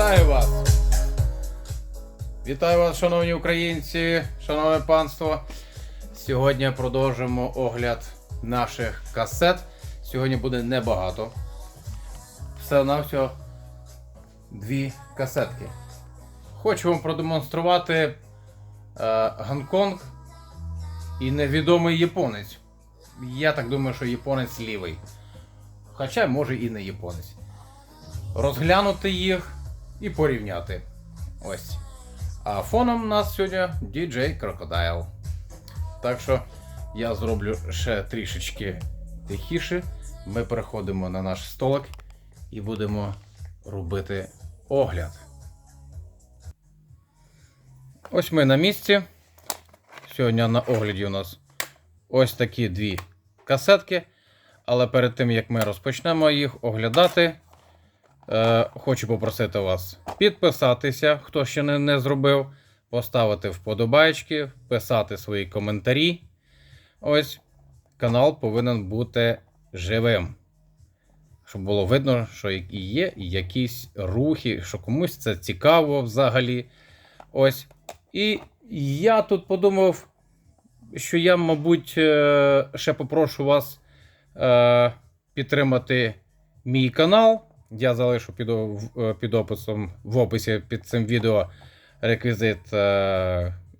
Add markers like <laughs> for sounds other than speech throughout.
Вітаю вас! Вітаю вас, шановні українці, шановне панство. Сьогодні продовжимо огляд наших касет. Сьогодні буде небагато. Все на всього дві касетки. Хочу вам продемонструвати е, Гонконг і невідомий японець. Я так думаю, що японець лівий. Хоча, може, і не японець. Розглянути їх і порівняти. Ось. А фоном у нас сьогодні DJ Crocodile. Так що я зроблю ще трішечки тихіше. Ми переходимо на наш столик і будемо робити огляд. Ось ми на місці. Сьогодні на огляді у нас ось такі дві касетки. Але перед тим як ми розпочнемо їх оглядати, е, хочу попросити вас підписатися, хто ще не, не зробив, поставити вподобайки, писати свої коментарі. Ось канал повинен бути живим. Щоб було видно, що є якісь рухи, що комусь це цікаво взагалі. Ось. І я тут подумав, що я, мабуть, е, ще попрошу вас е, підтримати мій канал. Я залишу під, е, під описом в описі під цим відео реквізит е,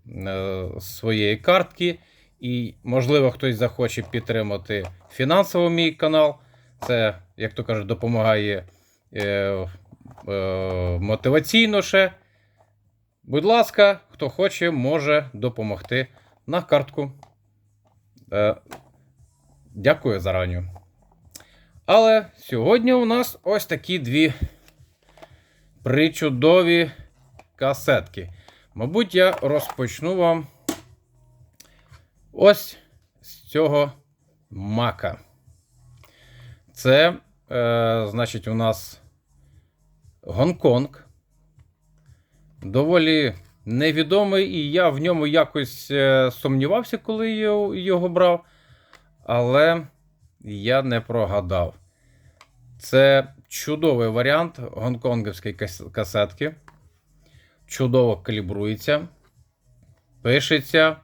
е, своєї картки. І, можливо, хтось захоче підтримати фінансово мій канал. Це, як то кажуть, допомагає е, е, мотиваційно ще. Будь ласка, хто хоче, може допомогти на картку. Е, дякую зараню. Але сьогодні у нас ось такі дві причудові касетки. Мабуть, я розпочну вам ось з цього мака. Це, е, значить, у нас Гонконг. Доволі невідомий, і я в ньому якось е, сумнівався, коли його брав. Але я не прогадав. Це чудовий варіант гонконгівської касетки. Чудово калібрується, пишеться,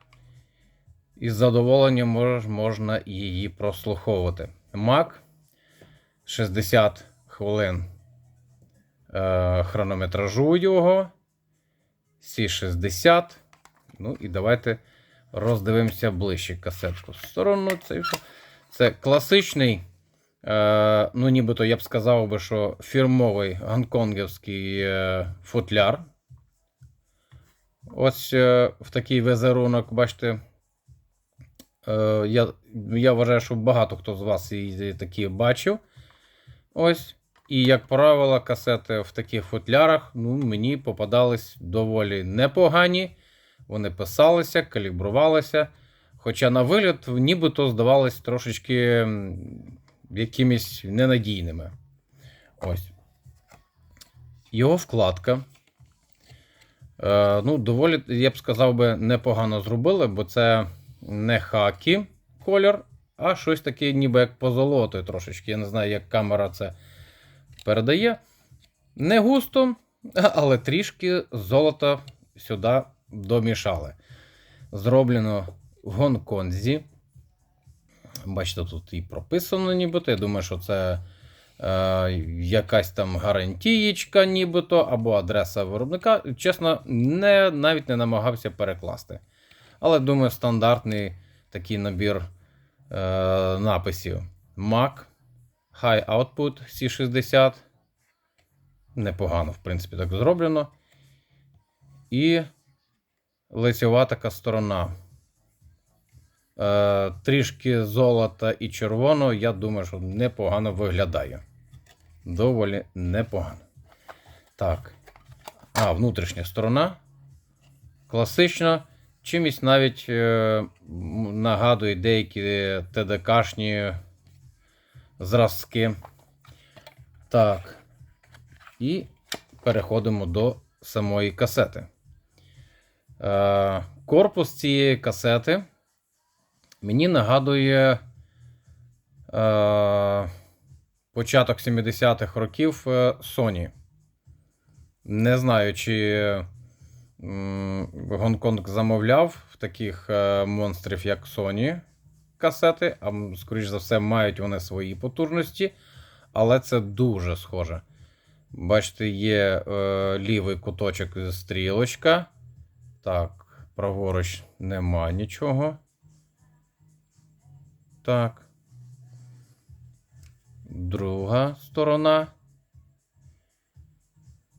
і з задоволенням можна її прослуховувати. Mac 60 хвилин е, хронометражу його. C60. Ну і давайте роздивимося ближче касетку. Сторону це, це класичний, ну нібито я б сказав би, що фірмовий гонконгівський е, футляр. Ось е, в такий візерунок, бачите. Е, я, я вважаю, що багато хто з вас і такі бачив. Ось. І, як правило, касети в таких футлярах ну, мені попадались доволі непогані. Вони писалися, калібрувалися. Хоча на вигляд нібито здавались трошечки якимись ненадійними. Ось. Його вкладка. Е, ну, доволі, я б сказав би, непогано зробили, бо це не хакі кольор, а щось таке, ніби як позолотою трошечки. Я не знаю, як камера це передає. Не густо, <laughs> але трішки золота сюди домішали. Зроблено в Гонконзі. Бачите, тут і прописано, нібито. Я думаю, що це е, якась там гарантієчка, нібито, або адреса виробника. Чесно, не, навіть не намагався перекласти. Але думаю, стандартний такий набір е, написів. Mac, High Output C60. Непогано, в принципі, так зроблено. І лицьова така сторона. Е, трішки золота і червоного, я думаю, що непогано виглядає. Доволі непогано. Так. А, внутрішня сторона. Класична. Чимось навіть е, нагадує деякі ТДКшні зразки. Так. І переходимо до самої касети. Е, корпус цієї касети мені нагадує е, початок 70-х років е, Sony. Не знаю, чи Гонконг замовляв таких е, монстрів, як Sony касети, а скоріш за все, мають вони свої потужності, але це дуже схоже. Бачите, є е, лівий куточок стрілочка. Так, праворуч нема нічого. Так. Друга сторона.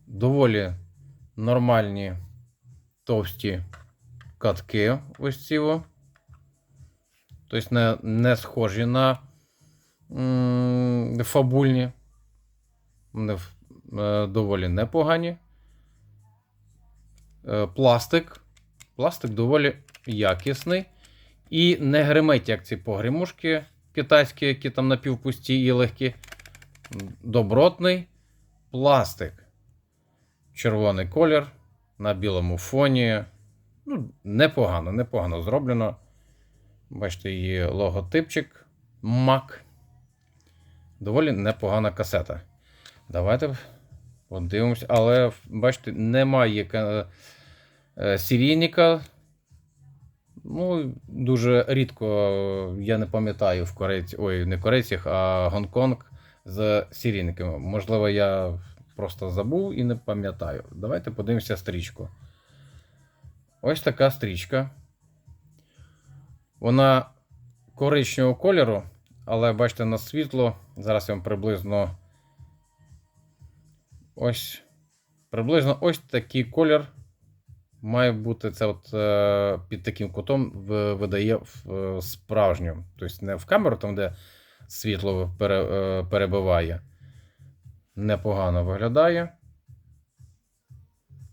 Доволі нормальні товсті катки ось ці. Тобто не, не схожі на м, фабульні. Вони е, доволі непогані. Е, пластик. Пластик доволі якісний. І не гримить, як ці погрімушки китайські, які там напівпусті і легкі. Добротний пластик. Червоний колір на білому фоні. Ну, непогано, непогано зроблено. Бачите, її логотипчик MAC. Доволі непогана касета. Давайте подивимось. Але, бачите, немає е, серійника. Ну, дуже рідко я не пам'ятаю в корейці, ой, не корейцях, а Гонконг з серійниками. Можливо, я просто забув і не пам'ятаю. Давайте подивимося стрічку. Ось така стрічка. Вона коричневого кольору, але бачите, на світло. Зараз я вам приблизно ось. Приблизно ось такий колір має бути це от е, під таким кутом видає в, е, справжню. Тобто не в камеру, там, де світло пере, е, перебиває. Непогано виглядає.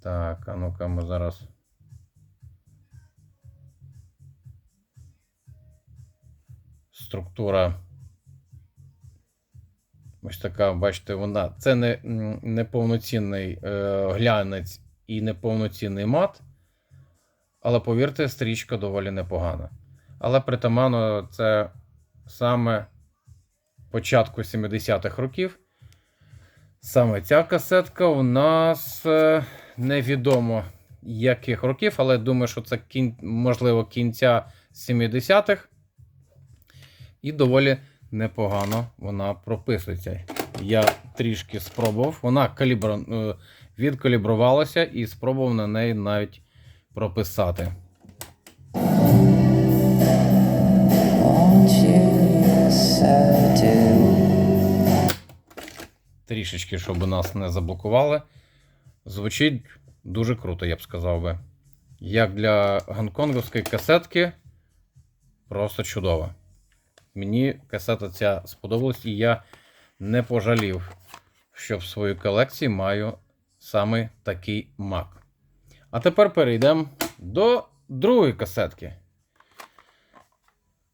Так, а ну-ка ми зараз. Структура. Ось така, бачите, вона. Це не, не повноцінний е, глянець і неповноцінний мат. Але повірте, стрічка доволі непогана. Але притаманно це саме початку 70-х років. Саме ця касетка у нас е, невідомо яких років, але думаю, що це кін... можливо кінця 70-х. І доволі непогано вона прописується. Я трішки спробував. Вона калібр... відкалібрувалася і спробував на неї навіть прописати. Трішечки, щоб нас не заблокували. Звучить дуже круто, я б сказав би. Як для гонконгівської касетки, просто чудово. Мені касета ця сподобалась, і я не пожалів, що в своїй колекції маю саме такий Mac. А тепер перейдемо до другої касетки.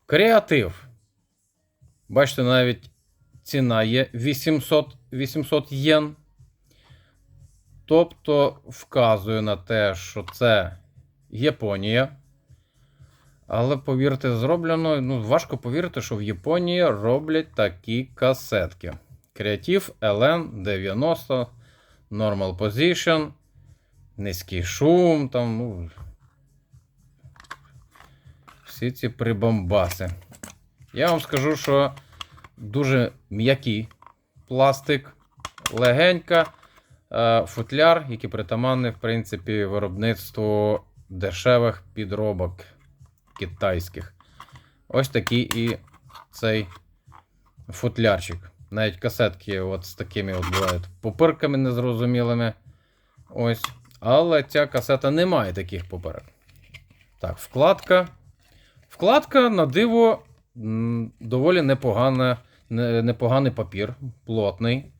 Креатив. Бачите, навіть ціна є 800, 800 єн. Тобто вказує на те, що це Японія. Але повірте, зроблено. Ну, важко повірити, що в Японії роблять такі касетки. Creative LN90, Normal Position, низький шум, там, ну. Всі ці прибамбаси. Я вам скажу, що дуже м'який пластик, легенька, е, футляр, який притаманний, в принципі, виробництву дешевих підробок китайських. Ось такий і цей футлярчик. Навіть касетки от з такими от бувають попирками незрозумілими. Ось. Але ця касета не має таких поперек. Так, вкладка. Вкладка на диво доволі непогана, непоганий папір, плотний.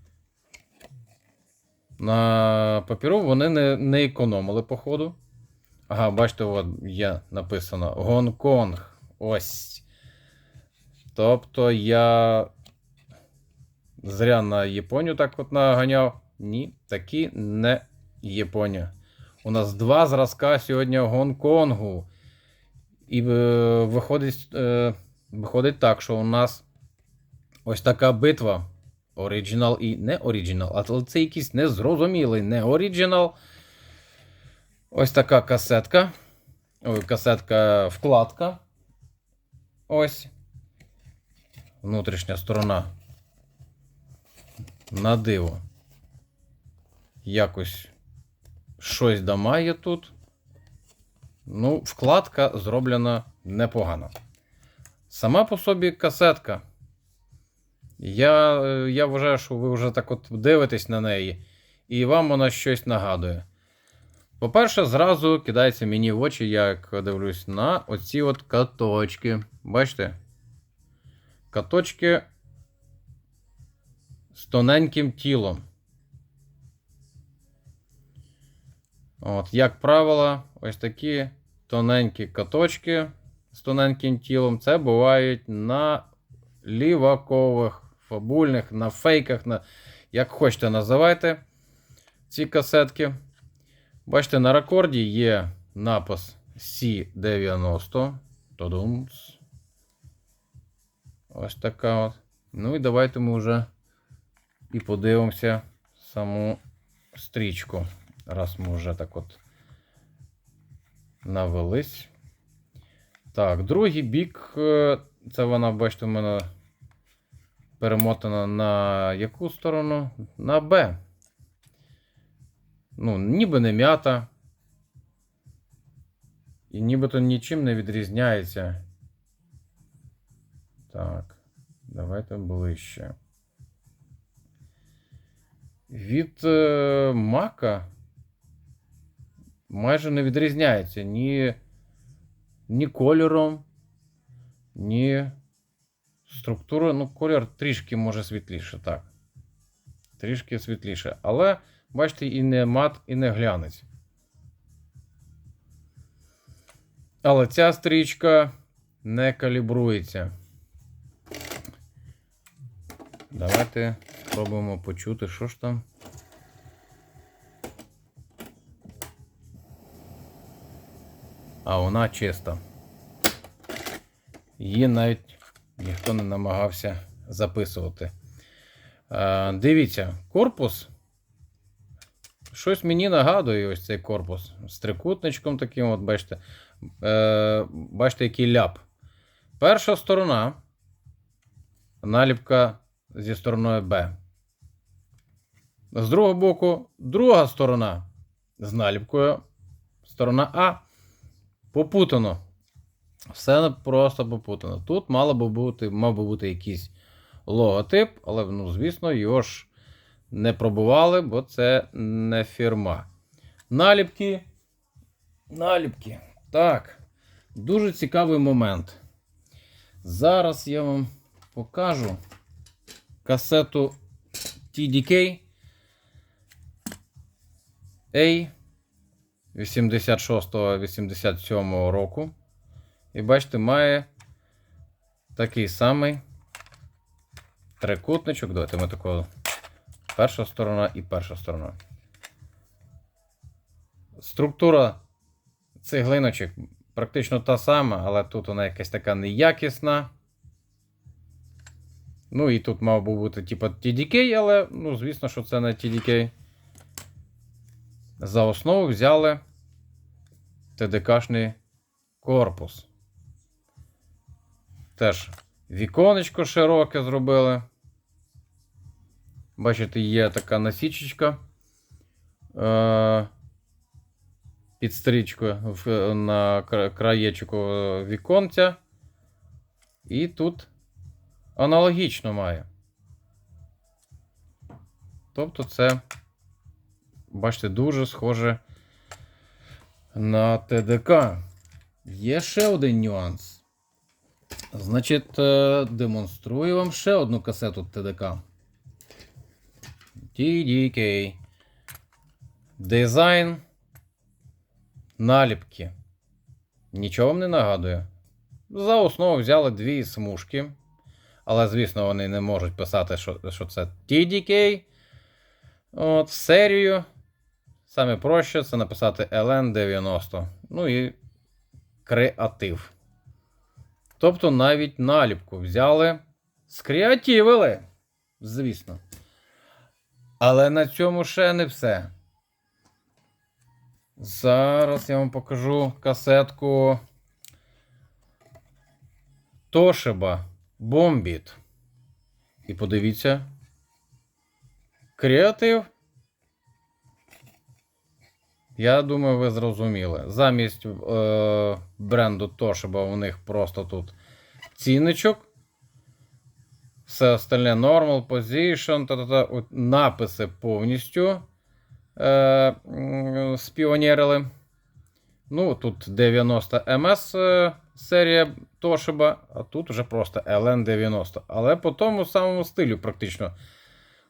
На папіру вони не, не економили, походу. Ага, бачите, от є написано Гонконг. Ось. Тобто я зря на Японію так от наганяв. Ні, такі не Японія. У нас два зразка сьогодні Гонконгу. І е, виходить, е, виходить так, що у нас ось така битва оригінал і не оригінал, але це якийсь незрозумілий не оригінал. Ось така касетка. Ой, касетка вкладка. Ось. Внутрішня сторона. На диво. Якось щось дамає тут. Ну, вкладка зроблена непогано. Сама по собі касетка. Я, я вважаю, що ви вже так от дивитесь на неї, і вам вона щось нагадує. По-перше, зразу кидається мені в очі, як дивлюсь на оці от каточки. Бачите? Каточки з тоненьким тілом. От, як правило, ось такі тоненькі каточки з тоненьким тілом. Це бувають на лівакових, фабульних, на фейках, на, як хочете називайте ці касетки. Бачите, на рекорді є напис C90. Тодумц. Ось така от. Ну і давайте ми вже і подивимося саму стрічку. Раз ми вже так от навелись. Так, другий бік. е, Це вона, бачите, у мене перемотана на яку сторону? На Б. Ну, ніби не м'ята. І нібито нічим не відрізняється. Так, давайте ближче. Від е, мака майже не відрізняється ні, ні кольором, ні структурою. Ну, колір трішки може світліше, так. Трішки світліше. Але, бачите, і не мат, і не глянець. Але ця стрічка не калібрується. Давайте спробуємо почути, що ж там. А вона чиста. Її навіть ніхто не намагався записувати. Е, дивіться, корпус. Щось мені нагадує ось цей корпус. З трикутничком таким, от бачите. Е, бачите, який ляп. Перша сторона. Наліпка зі стороною Б. З другого боку, друга сторона з наліпкою. Сторона А. Попутано. Все просто попутано. Тут мало би бути, мав би бути якийсь логотип, але, ну, звісно, його ж не пробували, бо це не фірма. Наліпки. Наліпки. Так. Дуже цікавий момент. Зараз я вам покажу касету TDK A 86-87 року. І бачите, має такий самий трикутничок. Давайте ми такого перша сторона і перша сторона. Структура цеглиночок практично та сама, але тут вона якась така неякісна. Ну і тут мав би бути типу TDK, але, ну, звісно, що це не TDK. За основу взяли TDK-шний корпус. Теж віконечко широке зробили. Бачите, є така насічечка е- під стрічкою на краєчку віконця. І тут аналогічно має. Тобто це, бачите, дуже схоже на ТДК. Є ще один нюанс. Значить, е, демонструю вам ще одну касету ТДК. TDK. Дизайн. Наліпки. Нічого вам не нагадує. За основу взяли дві смужки. Але, звісно, вони не можуть писати, що, що це TDK. От, серію. Саме проще це написати LN90. Ну і креатив. Тобто навіть наліпку взяли, скреативили. Звісно. Але на цьому ще не все. Зараз я вам покажу касетку Тошиба Бомбіт. І подивіться. Креатив. Я думаю, ви зрозуміли. Замість е, бренду Toshiba у них просто тут цінничок. Все остальне normal, position, та-та-та. Написи повністю е, спіонерили. Ну, тут 90 MS е, серія Toshiba, а тут вже просто LN90. Але по тому самому стилю практично.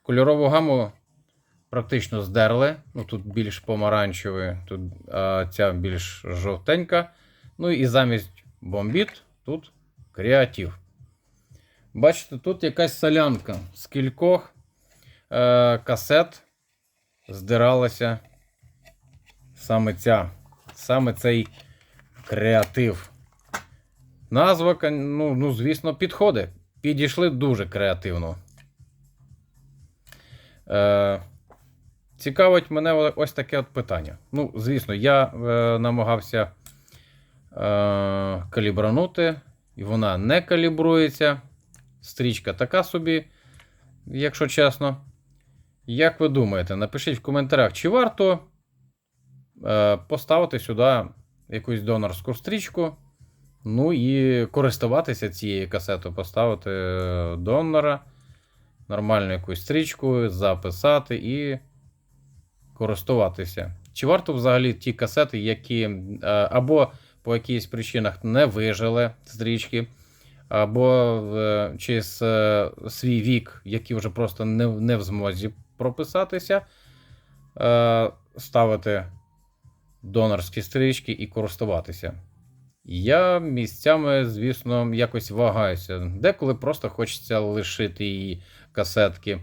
Кольорову гаму практично здерли. Ну, тут більш помаранчевий, тут а, ця більш жовтенька. Ну і замість бомбіт тут креатив. Бачите, тут якась солянка з кількох е, касет здиралася саме ця, саме цей креатив. Назва, ну, ну, звісно, підходить. Підійшли дуже креативно. Е, цікавить мене ось таке от питання. Ну, звісно, я е, намагався е, калібранути, і вона не калібрується. Стрічка така собі, якщо чесно. Як ви думаєте, напишіть в коментарях, чи варто е, поставити сюди якусь донорську стрічку. Ну і користуватися цією касетою, поставити е, донора, нормальну якусь стрічку, записати і користуватися. Чи варто взагалі ті касети, які е, або по якихось причинах не вижили стрічки, або е, через е, свій вік, які вже просто не, не в змозі прописатися, ставити донорські стрічки і користуватися. Я місцями, звісно, якось вагаюся. Деколи просто хочеться лишити її касетки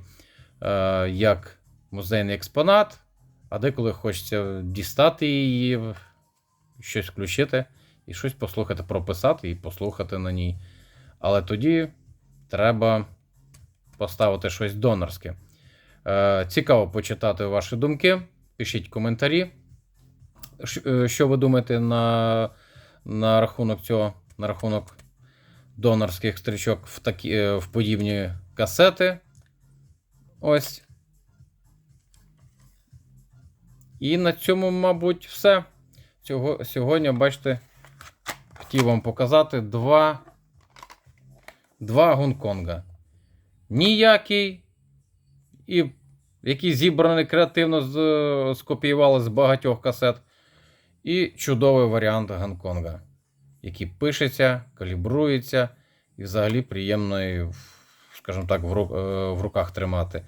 е, як музейний експонат, а деколи хочеться дістати її, щось включити і щось послухати, прописати і послухати на ній. Але тоді треба поставити щось донорське. Е, цікаво почитати ваші думки. Пишіть коментарі. Е, Що ви думаєте на, на рахунок цього, на рахунок донорських стрічок в, такі, е, в подібні касети. Ось. І на цьому, мабуть, все. Цього, сьогодні, бачите, хотів вам показати два, два Гонконга. Ніякий. І який зібраний креативно з, скопіювали з багатьох касет. І чудовий варіант Гонконга, який пишеться, калібрується і взагалі приємно, скажімо так, в, е, в руках тримати.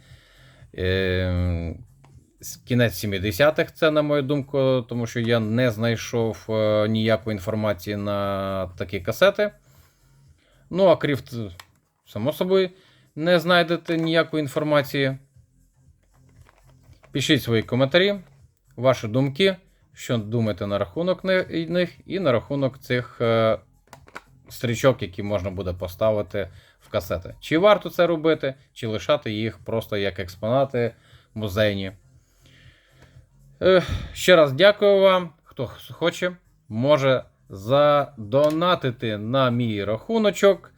Е, Кінець 70-х, це, на мою думку, тому що я не знайшов е, ніякої інформації на такі касети. Ну, а Кріфт, само собою, не знайдете ніякої інформації. Пишіть свої коментарі, ваші думки, що думаєте на рахунок них і на рахунок цих е, стрічок, які можна буде поставити в касети. Чи варто це робити, чи лишати їх просто як експонати музейні. Ще раз дякую вам. Хто хоче, може задонатити на мій рахуночок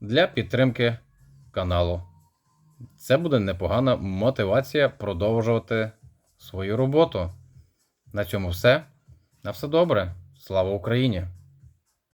для підтримки каналу. Це буде непогана мотивація продовжувати свою роботу. На цьому все. На все добре. Слава Україні!